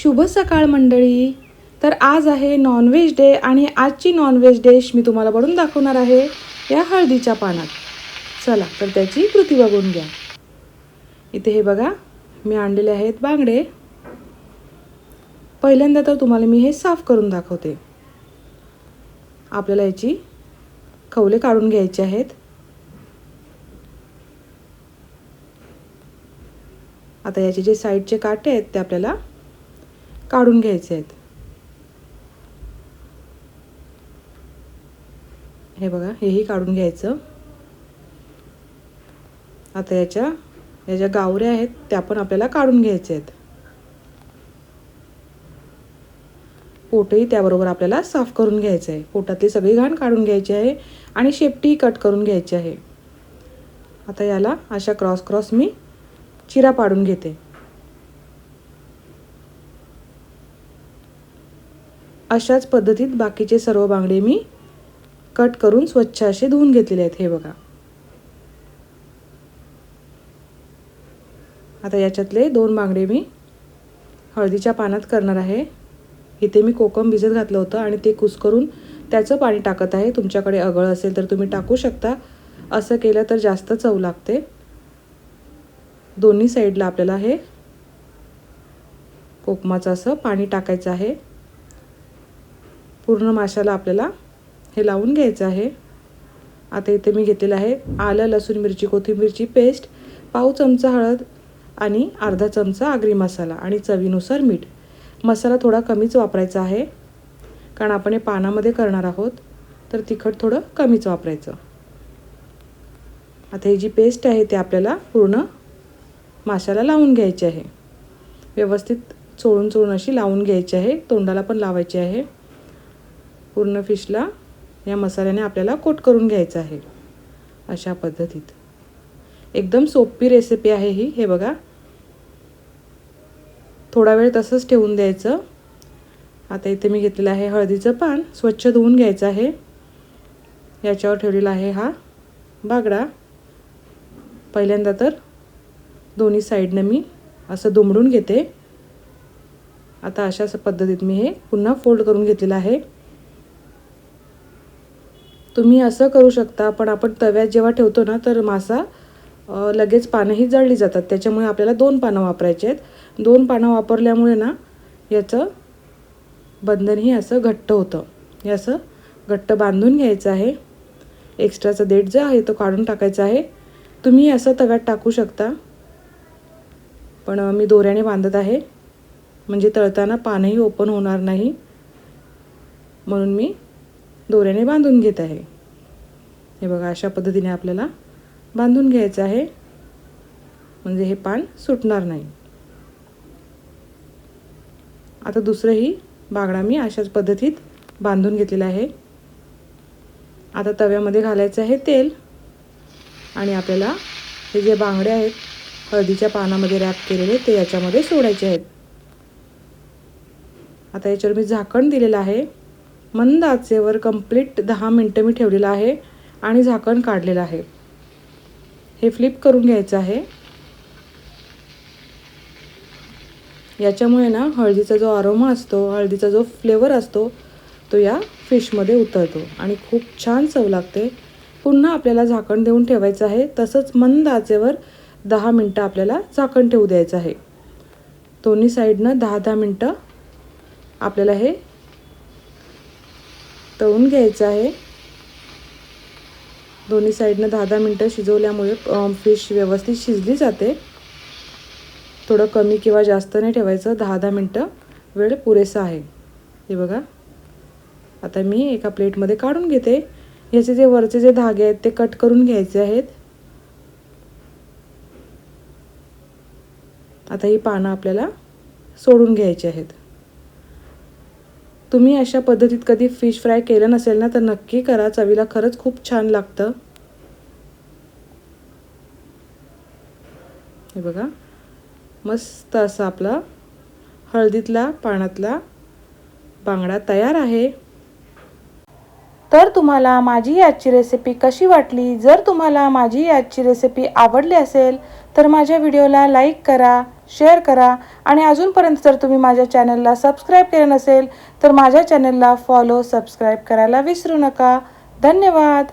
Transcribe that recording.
शुभ सकाळ मंडळी. तर आज आहे नॉनव्हेज डे आणि आजची नॉनव्हेज डिश मी तुम्हाला बनवून दाखवणार आहे या हळदीच्या पानात. चला तर त्याची कृती बघून घ्या. इथे हे बघा मी आणलेले आहेत बांगडे. पहिल्यांदा तर तुम्हाला मी हे साफ करून दाखवते. आपल्याला याची खवले काढून घ्यायचे आहेत. आता याचे जे साईडचे काटे आहेत ते आपल्याला काढून घ्यायचे आहेत. हे बघा हेही काढून घ्यायचं. आता याच्या या ज्या गावऱ्या आहेत त्या पण आपल्याला काढून घ्यायच्या आहेत. पोटही त्याबरोबर आपल्याला साफ करून घ्यायचं आहे. पोटातली सगळी घाण काढून घ्यायची आहे आणि शेपटीही कट करून घ्यायची आहे. आता याला अशा क्रॉस क्रॉस मी चिरा पाडून घेते. अशाच पद्धतीत बाकीचे सर्व बांगडे मी कट करून स्वच्छ असे धुवून घेतलेले आहेत. हे बघा. आता याच्यातले दोन बांगडे मी हळदीच्या पानात करणार आहे. इथे मी कोकम भिजत घातलं होतं आणि ते कुसकरून त्याचं पाणी टाकत आहे. तुमच्याकडे अगळ असेल तर तुम्ही टाकू शकता. असं केलं तर जास्त चव लागते. दोन्ही साईडला आपल्याला हे कोकमाचं असं पाणी टाकायचं आहे. पूर्ण माशाला आपल्याला हे लावून घ्यायचं आहे. आता इथे मी घेतलेलं आहे आलं लसूण मिरची कोथिंबीरची पेस्ट पाव चमचा हळद आणि अर्धा चमचा आगरी मसाला आणि चवीनुसार मीठ. मसाला थोडा कमीच वापरायचा आहे कारण आपण हे पानामध्ये करणार आहोत तर तिखट थोडं कमीच वापरायचं. आता ही जी पेस्ट आहे ते आपल्याला पूर्ण माशाला लावून घ्यायची आहे. व्यवस्थित चोळून चोळून अशी लावून घ्यायची आहे तोंडाला पण लावायची आहे. पूर्ण फिशला या मसाल्याने आपल्याला कोट करून घ्यायचं आहे अशा पद्धतीत. एकदम सोपी रेसिपी आहे ही. हे बघा. थोडा वेळ तसंच ठेवून द्यायचं. आता इथे मी घेतलेलं आहे हळदीचं पान. स्वच्छ धुवून घ्यायचं आहे. याच्यावर ठेवलेला आहे हा बागडा. पहिल्यांदा तर दोन्ही साईडनं मी असं दुमडून घेते. आता अशाच पद्धतीत मी हे पुन्हा फोल्ड करून घेतलेलं आहे. तुम्ही असं करू शकता पण आपण तव्यात जेव्हा ठेवतो ना तर मासा लगेच पानंही जळली जातात. त्याच्यामुळे आपल्याला दोन पानं वापरायचे आहेत. दोन पानं वापरल्यामुळे ना याचं बंधनही असं घट्ट होतं. हे असं घट्ट बांधून घ्यायचं आहे. एक्स्ट्राचा देठ जो आहे तो काढून टाकायचा आहे. तुम्ही असं तव्यात टाकू शकता. पण मी दोऱ्याने बांधत आहे. म्हणजे तळताना पानही ओपन होणार नाही. म्हणून मी दोऱ्याने बांधून घेत आहे. हे बघा अशा पद्धतीने आपल्याला बांधून घ्यायचं आहे. म्हणजे हे पान सुटणार नाही. आता दुसरंही बागडा मी अशाच पद्धतीत बांधून घेतलेला आहे. आता तव्यामध्ये घालायचं आहे तेल. आणि आपल्याला हे जे बांगडे आहेत हळदीच्या पानामध्ये रॅप केलेले ते याच्यामध्ये सोडायचे आहेत. आता याच्यावर मी झाकण दिलेलं आहे. मंद आचेवर कंप्लीट दहा मिनटं मी ठेवलेलं आहे आणि झाकण काढलेलं आहे. हे फ्लिप करून घ्यायचं आहे. याच्यामुळे ना हळदीचा जो आरोमा असतो हळदीचा जो फ्लेवर असतो तो या फिशमध्ये उतरतो आणि खूप छान चव लागते. पुन्हा आपल्याला झाकण देऊन ठेवायचं आहे. तसंच मंद आचेवर दहा मिनटं आपल्याला झाकण ठेवू द्यायचं आहे. दोन्ही साईडनं दहा दहा मिनटं आपल्याला हे तळून घ्यायचं आहे. दोन्ही साईडनं दहा दहा मिनटं शिजवल्यामुळे फिश व्यवस्थित शिजली जाते. थोडं कमी किंवा जास्त नाही ठेवायचं. दहा दहा मिनटं वेळ पुरेसा आहे. हे बघा. आता मी एका प्लेटमध्ये काढून घेते. ह्याचे जे वरचे जे धागे आहेत ते कट करून घ्यायचे आहेत. आता ही पानं आपल्याला सोडून घ्यायची आहेत. तुम्ही अशा पद्धतीत कधी फिश फ्राय केलं नसेल ना तर नक्की करा. चवीला खरंच खूप छान लागतं. हे बघा. मस्त असा आपला हळदीतला पाण्यातला बांगडा तयार आहे. तर तुम्हाला माझी आजची रेसिपी कशी वाटली? जर तुम्हाला माझी आजची रेसिपी आवडली असेल तर माझ्या व्हिडिओला लाईक करा शेअर करा आणि अजूनपर्यंत जर तुम्ही माझ्या चॅनलला सबस्क्राईब केलं नसेल तर माझ्या चॅनलला फॉलो सबस्क्राईब करायला विसरू नका. धन्यवाद.